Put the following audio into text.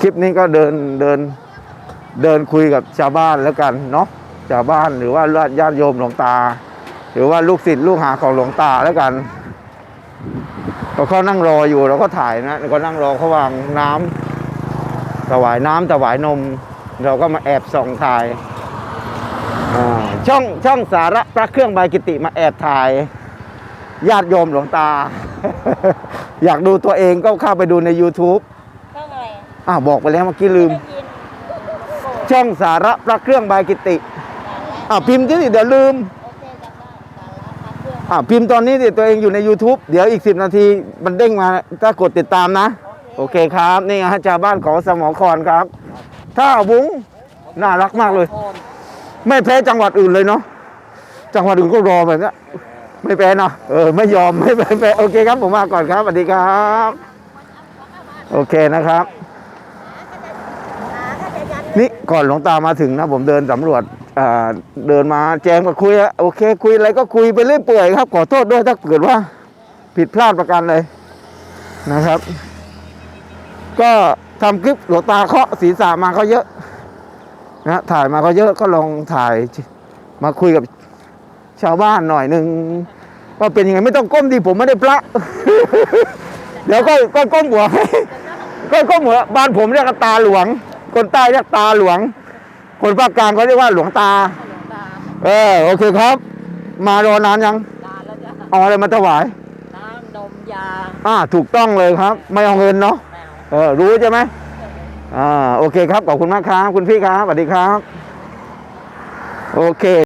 คลิปนี้ก็เดินเดินเดินคุยกับชาวบ้านแล้วกันเนาะชาวบ้านหรือว่าญาติโยมหลวงตา หรือว่าลูกศิษย์ลูกหาของหลวงตาแล้วกันก็เขานั่งรออยู่เราก็ถ่ายนะก็นั่งรอเขาวางน้ำถวายน้ำถวายนม เราก็มาแอบส่องถ่ายช่องช่องสาระพระเครื่องใบกิติมาแอบถ่าย ญาติโยมหลวงตา อยากดูตัวเองก็เข้าไปดูใน YouTube อ้าวบอกไปแล้วเมื่อกี้ลืม ช่องสาระพระเครื่องใบกิติอ้าวพิมพ์ที่เดี๋ยวลืมโอเคจำได้สาระพักเครื่องอ่าวพิมพ์ตอนนี้ดิตัวเองอยู่ใน YouTube เดี๋ยวอีก 10 นาทีมันเด้งมาถ้ากดติดตามนะ โอเคครับ นี่ฮะชาวบ้านของสมอครครับ ถ้าวุ้งน่ารักมากเลย ไม่แพ้จังหวัดอื่นเลยเนาะจังหวัดอื่นก็รอแบบนี้ไม่แพ้เนาะเออไม่ยอมไม่แพ้โอเคครับผมมาก่อนครับสวัสดีครับ โอเคนะครับ นี่ก่อนหลวงตามาถึงนะ ผมเดินสำรวจเดินมาแจงมาคุยอะโอเค คุยอะไรก็คุยไปเรื่อยเปื่อยครับ ขอโทษด้วยถ้าเกิดว่า ผิดพลาดประการเลยนะครับ ก็ทำคลิปหลวงตาเคาะศีรษะมาก็เยอะนะถ่ายมาก็เยอะก็ลองถ่ายมาคุยกับชาวบ้านหน่อยหนึ่งว่าเป็นยังไงไม่ต้องก้มดิผมไม่ได้พระ เดี๋ยวก็ก็ก้มหัวให้ก็ก้มหัวบ้านผมเรียกตาหลวง คนใต้เรียกตาหลวง คนภาคกลางเขาเรียกว่าหลวงตาตาเออโอเคครับ มารอนานยังตาแล้วจะเอาอะไรมาถวายน้ำนมยาอ่าถูกต้องเลยครับ ไม่เอาเงินเนาะแมวเออรู้ใช่ไหมอ่าโอเคครับขอบคุณมากครับ คุณพี่ครับสวัสดีครับ โอเค